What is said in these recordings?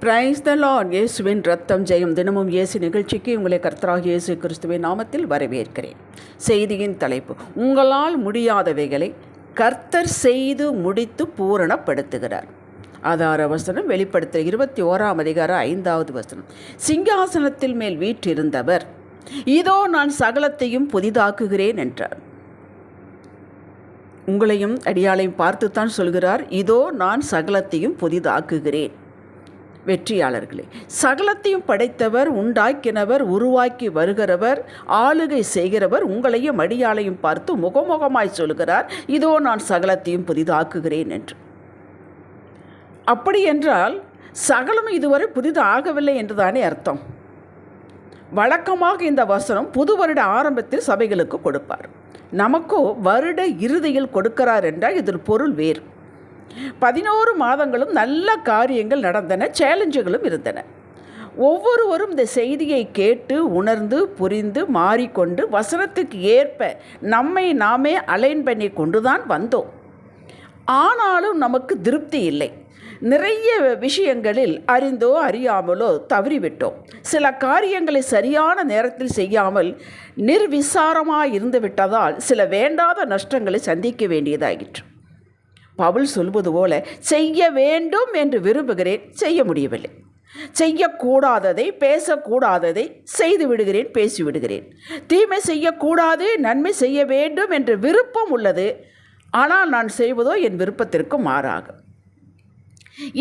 Praise the Lord இயேசுவின் ரத்தம் ஜெயம். தினமும் இயேசு நிகழ்ச்சிக்கு உங்களை கர்த்தராக இயேசு கிறிஸ்துவின் நாமத்தில் வரவேற்கிறேன். செய்தியின் தலைப்பு உங்களால் முடியாதவைகளை கர்த்தர் செய்து முடித்து பூரணப்படுத்துகிறார். ஆதார வசனம் வெளிப்படுத்த இருபத்தி ஓராம் அதிகார ஐந்தாவது வசனம். சிங்காசனத்தில் மேல் வீற்றிருந்தவர் இதோ நான் சகலத்தையும் புதிதாக்குகிறேன் என்றார். உங்களையும் அடியாளையும் பார்த்துத்தான் சொல்கிறார் இதோ நான் சகலத்தையும் புதிதாக்குகிறேன். வெற்றியாளர்களே. சகலத்தையும் படைத்தவர் உண்டாக்கினவர் உருவாக்கி வருகிறவர் ஆளுகை செய்கிறவர் உங்களையும் அடியாளையும் பார்த்து முகமுகமாய் சொல்கிறார். இதோ நான் சகலத்தையும் புதிதாக்குகிறேன் என்று. அப்படி என்றால் சகலம் இதுவரை புதிதாகவில்லை என்றுதானே அர்த்தம். வழக்கமாக இந்த வசனம் புது வருட ஆரம்பத்தில் சபைகளுக்கு கொடுப்பார். நமக்கோ வருட இறுதியில் கொடுக்கிறார் என்றால் இதில் பொருள் வேறு. பதினோரு மாதங்களும் நல்ல காரியங்கள் நடந்தன சேலஞ்சுகளும் இருந்தன. ஒவ்வொருவரும் இந்த செய்தியை கேட்டு உணர்ந்து புரிந்து மாறிக்கொண்டு வசனத்துக்கு ஏற்ப நம்மை நாமே அலைன் பண்ணி கொண்டு தான் வந்தோம். ஆனாலும் நமக்கு திருப்தி இல்லை. நிறைய விஷயங்களில் அறிந்தோ அறியாமலோ தவறிவிட்டோம். சில காரியங்களை சரியான நேரத்தில் செய்யாமல் நிர்விசாரமாக இருந்து விட்டதால் சில வேண்டாத நஷ்டங்களை சந்திக்க வேண்டியதாகிற்று பவுல் சொல்வது போல செய்ய வேண்டும் என்று விரும்புகிறேன் செய்ய முடியவில்லை. செய்யக்கூடாததை பேசக்கூடாததை செய்து விடுகிறேன் பேசிவிடுகிறேன் தீமை செய்யக்கூடாது நன்மை செய்ய வேண்டும் என்ற விருப்பம் உள்ளது. ஆனால் நான் செய்வதோ என் விருப்பத்திற்கு மாறாகும்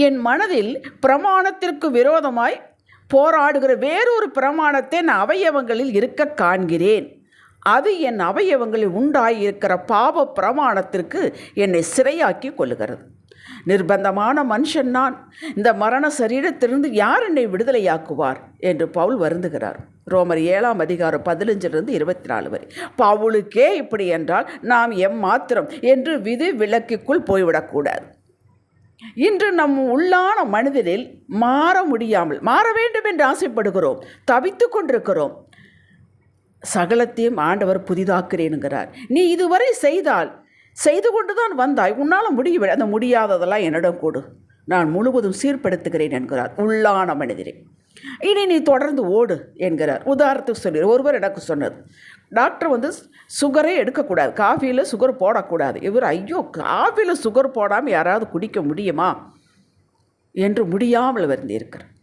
என் மனதில் பிரமாணத்திற்கு விரோதமாய் போராடுகிற வேறொரு பிரமாணத்தை நான் அவயவங்களில் இருக்க காண்கிறேன். அது என் அவயவங்களில் உண்டாயிருக்கிற பாவ பிரமாணத்திற்கு என்னை சிறையாக்கி கொள்ளுகிறது நிர்பந்தமான மனுஷன் நான். இந்த மரண சரீரத்திலிருந்து யார் என்னை விடுதலையாக்குவார்? என்று பவுல் வருந்துகிறார். ரோமர் ஏழாம் அதிகாரம் பதினஞ்சிலிருந்து இருபத்தி நாலு வரை. பவுலுக்கே இப்படி என்றால் நாம் எம் மாத்திரம் என்று விதி விலக்குக்குள் போய்விடக்கூடாது. இன்று நம் உள்ளான மனிதனில் மாற முடியாமல் மாற வேண்டும் என்று ஆசைப்படுகிறோம் தவித்து கொண்டிருக்கிறோம். சகலத்தையும் ஆண்டவர் புதிதாக்குறேனுங்கிறார். நீ இதுவரை செய்தால் செய்து கொண்டு தான் வந்தாய் உன்னால் முடியவில்லை அந்த முடியாததெல்லாம் என்னிடம் கொடு. நான் முழுவதும் சீர்படுத்துகிறேன் என்கிறார். உள்ளான மனிதரே. இனி நீ தொடர்ந்து ஓடு என்கிறார். உதாரணத்துக்கு சொல்லி ஒருவர் எனக்கு சொன்னது. டாக்டர் வந்து சுகரே எடுக்கக்கூடாது. காஃபியில் சுகர் போடக்கூடாது. இவர் ஐயோ காஃபியில் சுகர் போடாமல் யாராவது குடிக்க முடியுமா? என்று முடியாமல் வந்திருக்கிறார்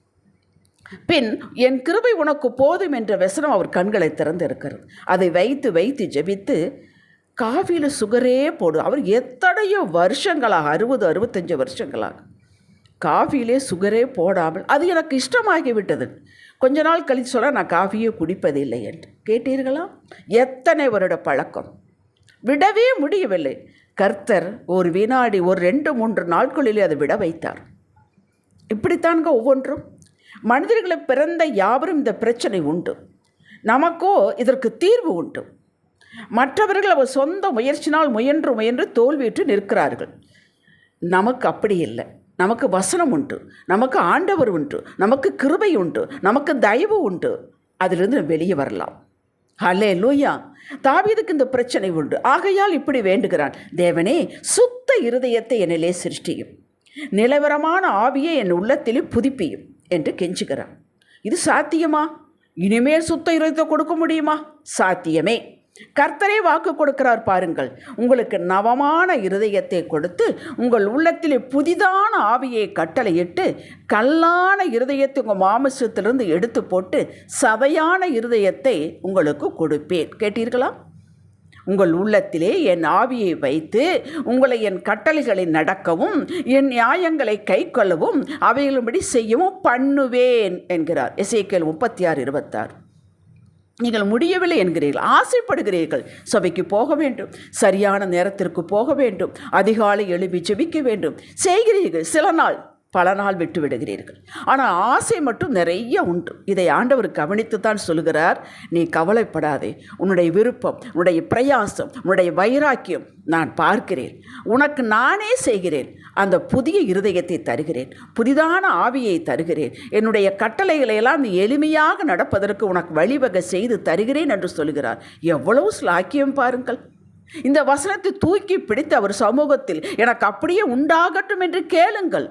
பின் என் கிருபை உனக்கு போதும் என்ற வசனம் அவர் கண்களை திறந்து இருக்கிறது அதை வைத்து வைத்து ஜெபித்து காஃபியில் சுகரே போடு. அவர் எத்தனையோ வருஷங்களாக அறுபது அறுபத்தஞ்சு வருஷங்களாக காஃபியிலே சுகரே போடாமல் அது எனக்கு இஷ்டமாகி விட்டது கொஞ்ச நாள் கழித்து சொல்ல நான் காஃபியே குடிப்பதில்லை என்று. கேட்டீர்களா? எத்தனை வருட பழக்கம்? விடவே முடியவில்லை. கர்த்தர் ஒரு வினாடி ஒரு ரெண்டு மூன்று நாட்களிலே அதை விட வைத்தார். இப்படித்தான்க ஒவ்வொன்றும்? மனிதர்களை பிறந்த யாவரும் இந்த பிரச்சனை உண்டு. நமக்கோ இதற்கு தீர்வு உண்டு. மற்றவர்கள் அவர் சொந்த முயற்சினால் முயன்று முயன்று தோல்வியுற்று நிற்கிறார்கள். நமக்கு அப்படி இல்லை. நமக்கு வசனம் உண்டு. நமக்கு ஆண்டவர் உண்டு. நமக்கு கிருபை உண்டு. நமக்கு தயவு உண்டு. அதிலிருந்து வெளியே வரலாம். ஹலே லூயா தாவீதுக்கு இந்த பிரச்சனை உண்டு. ஆகையால் இப்படி வேண்டுகிறான். தேவனே சுத்த இருதயத்தை என்னிலே சிருஷ்டியும். நிலவரமான ஆவியை என் உள்ளத்திலே புதுப்பியும். என்று கெஞ்சுகிறான். இது சாத்தியமா? இனிமேல் சுத்த இருதயத்தை கொடுக்க முடியுமா? சாத்தியமே. கர்த்தரே வாக்கு கொடுக்கிறார் பாருங்கள். உங்களுக்கு நவமான இருதயத்தை கொடுத்து உங்கள் உள்ளத்திலே புதிதான ஆவியை கட்டளையிட்டு கல்லான இருதயத்தை உங்கள் மாமிசத்திலிருந்து எடுத்து போட்டு சதையான இருதயத்தை உங்களுக்கு கொடுப்பேன். கேட்டீர்களா? உங்கள் உள்ளத்திலே என் ஆவியை வைத்து உங்களை என் கட்டளைகளை நடக்கவும் என் நியாயங்களை கை கொள்ளவும் அவைகளும்படி செய்யவும் பண்ணுவேன் என்கிறார். எசேக்கேல் முப்பத்தி ஆறு இருபத்தாறு. நீங்கள் முடியவில்லை என்கிறீர்கள் ஆசைப்படுகிறீர்கள். சபைக்கு போக வேண்டும் சரியான நேரத்திற்கு போக வேண்டும் அதிகாலை எழுப்பி ஜெபிக்க வேண்டும். செய்கிறீர்கள் சில நாள் பல நாள் விட்டு விடுகிறீர்கள் ஆனால் ஆசை மட்டும் நிறைய உண்டு. இதை ஆண்டவர் கவனித்து தான் சொல்கிறார் நீ கவலைப்படாதே. உன்னுடைய விருப்பம் உன்னுடைய பிரயாசம் உன்னுடைய வைராக்கியம் நான் பார்க்கிறேன். உனக்கு நானே செய்கிறேன். அந்த புதிய இருதயத்தை தருகிறேன். புதிதான ஆவியை தருகிறேன். என்னுடைய கட்டளைகளை எல்லாம் நீ எளிமையாக நடப்பதற்கு உனக்கு வழிவகை செய்து தருகிறேன் என்று சொல்கிறார் எவ்வளவு ஸ்லாக்கியம் பாருங்கள். இந்த வசனத்தை தூக்கி பிடித்து அவர் சமூகத்தில் எனக்கு அப்படியே உண்டாகட்டும் என்று கேளுங்கள்.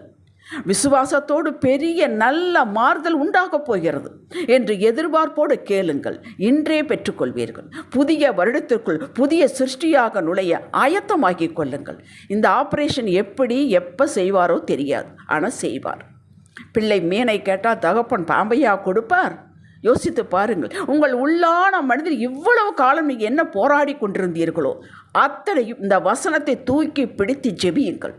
விசுவாசத்தோடு பெரிய நல்ல மாறுதல் உண்டாகப் போகிறது என்று எதிர்பார்ப்போடு கேளுங்கள். இன்றே பெற்றுக்கொள்வீர்கள். புதிய வருடத்திற்குள் புதிய சிருஷ்டியாக நுழைய ஆயத்தமாக்கிக் கொள்ளுங்கள். இந்த ஆபரேஷன் எப்படி எப்போ செய்வாரோ தெரியாது. ஆனால் செய்வார். பிள்ளை மீனை கேட்டால் தகப்பன் பாம்பையா கொடுப்பார்? யோசித்து பாருங்கள். உங்கள் உள்ளான மனிதர் இவ்வளவு காலம் நீங்கள் என்ன போராடி கொண்டிருந்தீர்களோ அத்தனையும் இந்த வசனத்தை தூக்கி பிடித்து ஜெபியுங்கள்.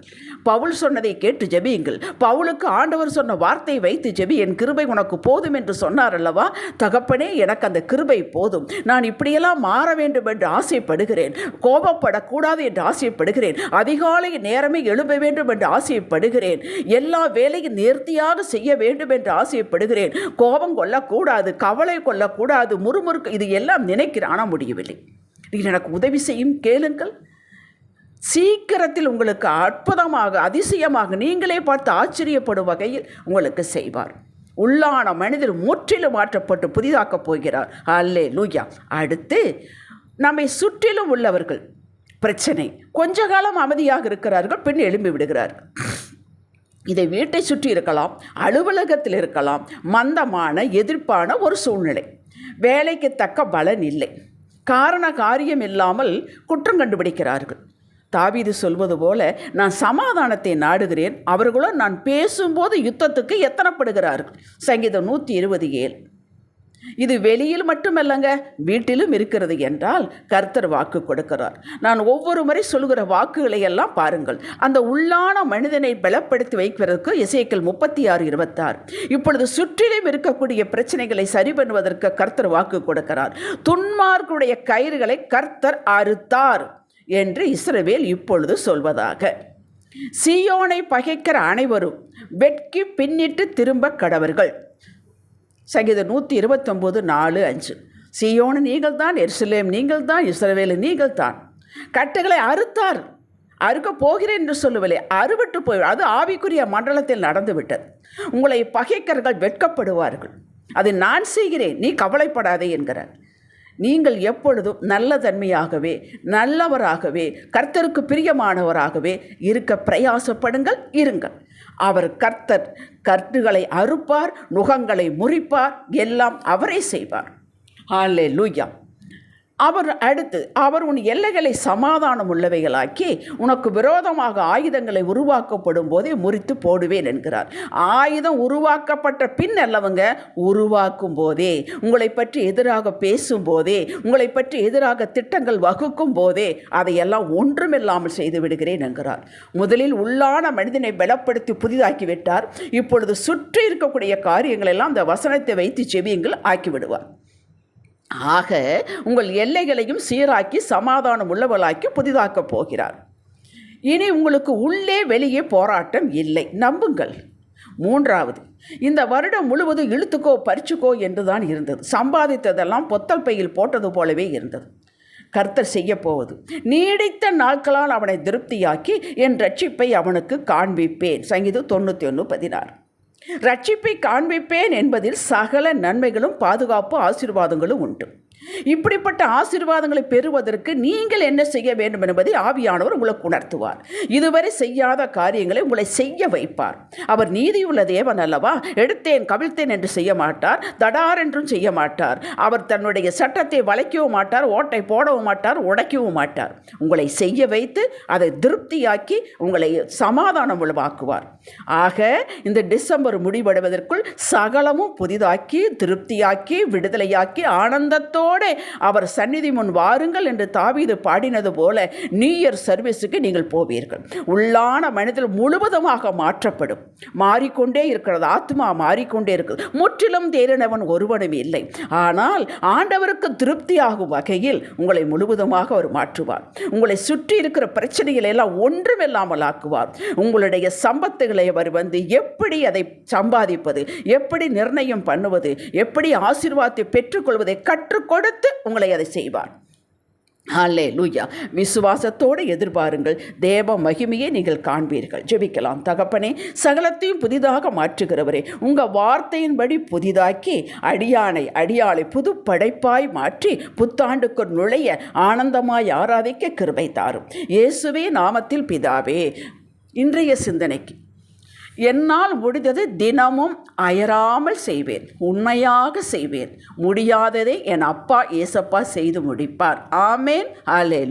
பவுல் சொன்னதை கேட்டு ஜெபியுங்கள். பவுலுக்கு ஆண்டவர் சொன்ன வார்த்தையை வைத்து ஜெபி என் கிருபை உனக்கு போதும் என்று சொன்னார் அல்லவா? தகப்பனே எனக்கு அந்த கிருபை போதும். நான் இப்படியெல்லாம் மாற வேண்டும் என்று ஆசைப்படுகிறேன். கோபப்படக்கூடாது என்று ஆசைப்படுகிறேன். அதிகாலை நேரமே எழுப வேண்டும் என்று ஆசைப்படுகிறேன். எல்லா வேலையும் நேர்த்தியாக செய்ய வேண்டும் என்று ஆசைப்படுகிறேன். கோபம் கொள்ளக்கூடாது கவலை கொள்ளக்கூடாது முறுமுறுக்கு இது எல்லாம் நினைக்கிறேன் ஆனால் முடியவில்லை. நீங்கள் எனக்கு உதவி செய்யும் கேளுங்கள். சீக்கிரத்தில் உங்களுக்கு அற்புதமாக அதிசயமாக நீங்களே பார்த்து ஆச்சரியப்படும் வகையில் உங்களுக்கு செய்வார். உள்ளான மனிதர் முற்றிலும் மாற்றப்பட்டு புதிதாக்கப் போகிறார். அல்லே லூயா அடுத்து நம்மை சுற்றிலும் உள்ளவர்கள். பிரச்சனை. கொஞ்ச காலம் அமைதியாக இருக்கிறார்கள் பின் எழும்பி விடுகிறார்கள். இதை வீட்டை சுற்றி இருக்கலாம் அலுவலகத்தில் இருக்கலாம் மந்தமான எதிர்ப்பான ஒரு சூழ்நிலை. வேலைக்கு தக்க பலன் இல்லை. காரண காரியம் இல்லாமல் குற்றம் கண்டுபிடிக்கிறார்கள். தாவீது சொல்வது போல நான் சமாதானத்தை நாடுகிறேன். அவர்களோ நான் பேசும்போது யுத்தத்துக்கு எத்தனப்படுகிறார்கள்? சங்கீதம் நூற்றி இருபது ஏழு. இது வெளியில் மட்டுமல்லங்க வீட்டிலும் இருக்கிறது என்றால் கர்த்தர் வாக்கு கொடுக்கிறார். நான் ஒவ்வொரு முறை சொல்கிற வாக்குகளை எல்லாம் பாருங்கள். அந்த உள்ளான மனிதனை பலப்படுத்தி வைக்கிறதுக்கு இசைக்கல் முப்பத்தி ஆறு இருபத்தாறு. இப்பொழுது சுற்றிலும் இருக்கக்கூடிய பிரச்சனைகளை சரி பண்ணுவதற்கு கர்த்தர் வாக்கு கொடுக்கிறார். துன்மார்களுடைய கயிறுகளை கர்த்தர் அறுத்தார் என்று இஸ்ரவேல் இப்பொழுது சொல்வதாக. சியோனை பகைக்கிற அனைவரும் வெட்கி பின்னிட்டு திரும்ப கடவர்கள். சங்கீதம் நூற்றி இருபத்தொம்போது நாலு அஞ்சு. சியோனு நீங்கள் தான் எருசலேம் நீங்கள் தான் இஸ்ரவேலு நீங்கள் தான் கட்டுகளை அறுத்தார். அறுக்க போகிறேன் என்று சொல்லவில்லை. அறுபட்டு போய் அது ஆவிக்குரிய மண்டலத்தில் நடந்துவிட்டது. உங்களை பகைக்கர்கள் வெட்கப்படுவார்கள். அது நான் செய்கிறேன். நீ கவலைப்படாதே என்கிறார். நீங்கள் எப்பொழுதும் நல்ல தன்மையாகவே நல்லவராகவே கர்த்தருக்கு பிரியமானவராகவே இருக்க பிரயாசப்படுங்கள் இருங்கள். அவர் கர்த்தர் கர்த்துகளை அறுப்பார் நுகங்களை முறிப்பார் எல்லாம் அவரே செய்வார். ஆலே லூயா அவர் அடுத்து அவர் உன் எல்லைகளை சமாதானம் உள்ளவைகளாக்கி உனக்கு விரோதமாக ஆயுதங்களை உருவாக்கப்படும் போதே முறித்து போடுவேன் என்கிறார். ஆயுதம் உருவாக்கப்பட்ட பின் அல்லவங்க உருவாக்கும் போதே உங்களை பற்றி எதிராக பேசும் போதே உங்களை பற்றி எதிராக திட்டங்கள் வகுக்கும் போதே அதையெல்லாம் ஒன்றுமில்லாமல் செய்து விடுகிறேன் என்கிறார். முதலில் உள்ளான மனிதனை பலப்படுத்தி புதிதாக்கி விட்டார். இப்பொழுது சுற்றி இருக்கக்கூடிய காரியங்களெல்லாம் அந்த வசனத்தை வைத்து செவியுங்கள் ஆக்கிவிடுவார். ஆக உங்கள் எல்லைகளையும் சீராக்கி சமாதானம் உள்ளவளாக்கி புதிதாக்கப் போகிறார். இனி உங்களுக்கு உள்ளே வெளியே போராட்டம் இல்லை. நம்புங்கள். மூன்றாவது இந்த வருடம் முழுவதும் இழுத்துக்கோ பறிச்சுக்கோ என்றுதான் இருந்தது. சம்பாதித்ததெல்லாம் பொத்தல் பையில் போட்டது போலவே இருந்தது. கர்த்தர் செய்யப்போவது நீடித்த நாட்களால் அவனை திருப்தியாக்கி என் ரட்சிப்பை அவனுக்கு காண்பிப்பேன். சங்கீதம் தொண்ணூற்றி ஒன்று பதினாறு. ரட்சிப்பை காண்பிப்பேன் என்பதில் சகல நன்மைகளும் பாதுகாப்பு ஆசீர்வாதங்களும் உண்டு. இப்படிப்பட்ட ஆசீர்வாதங்களை பெறுவதற்கு நீங்கள் என்ன செய்ய வேண்டும் என்பதை ஆவியானவர் உங்களுக்கு உணர்த்துவார். இதுவரை செய்யாத காரியங்களை உங்களை செய்ய வைப்பார். அவர் நீதியுள்ள தேவன் அல்லவா? எடுத்தேன் கவிழ்த்தேன் என்று செய்ய மாட்டார் தடார் என்றும் செய்ய மாட்டார். அவர் தன்னுடைய சட்டத்தை வளைக்கவும் மாட்டார் ஓட்டை போடவும் மாட்டார் உடைக்கவும் மாட்டார். உங்களை செய்ய வைத்து அதை திருப்தியாக்கி உங்களை சமாதானம் உளவாக்குவார் ஆக இந்த டிசம்பர் முடிவடைவதற்குள் சகலமும் புதிதாக்கி திருப்தியாக்கி விடுதலையாக்கி ஆனந்தத்தோடு அவர் சந்நிதி முன் வாருங்கள் என்று தாவீது பாடினது போல நியூ இயர் சர்வீஸுக்கு நீங்கள் போவீர்கள். உள்ளான மனிதர் முழுவதுமாக மாற்றப்படும். மாறிக்கொண்டே இருக்கிறது. ஆத்மா மாறிக்கொண்டே இருக்குது. முற்றிலும் தேறினவன் ஒருவனும் இல்லை. ஆனால் ஆண்டவருக்கு திருப்தியாகும் வகையில் உங்களை முழுவதுமாக அவர் மாற்றுவார். உங்களை சுற்றி இருக்கிற பிரச்சனைகளை எல்லாம் ஒன்றுமில்லாமல் ஆக்குவார். உங்களுடைய சம்பத்துகளை அவர் வந்து எப்படி அதை சம்பாதிப்பது? எப்படி நிர்ணயம் பண்ணுவது? எப்படி ஆசீர்வாதத்தை பெற்றுக்கொள்வதை கற்றுக்கொள் கொடுத்து உங்களை அதை செய்வார். ஹல்லே லூயா விசுவாசத்தோடு எதிர்பாருங்கள். தேவ மகிமையை நீங்கள் காண்பீர்கள். ஜெபிக்கலாம். தகப்பனே சகலத்தையும் புதிதாக மாற்றுகிறவரே உங்கள் வார்த்தையின்படி புதிதாக்கி அடியானை அடியாளை புது படைப்பாய் மாற்றி புத்தாண்டுக்கு நுழைய ஆனந்தமாய் ஆராதிக்க கிருபை தாரும். இயேசுவே நாமத்தில் பிதாவே இன்றைய சிந்தனைக்கு என்னால் முடிந்தது தினமும் அயராமல் செய்வேன் உண்மையாக செய்வேன். முடியாததை என் அப்பா ஏசப்பா செய்து முடிப்பார். ஆமேன். அலே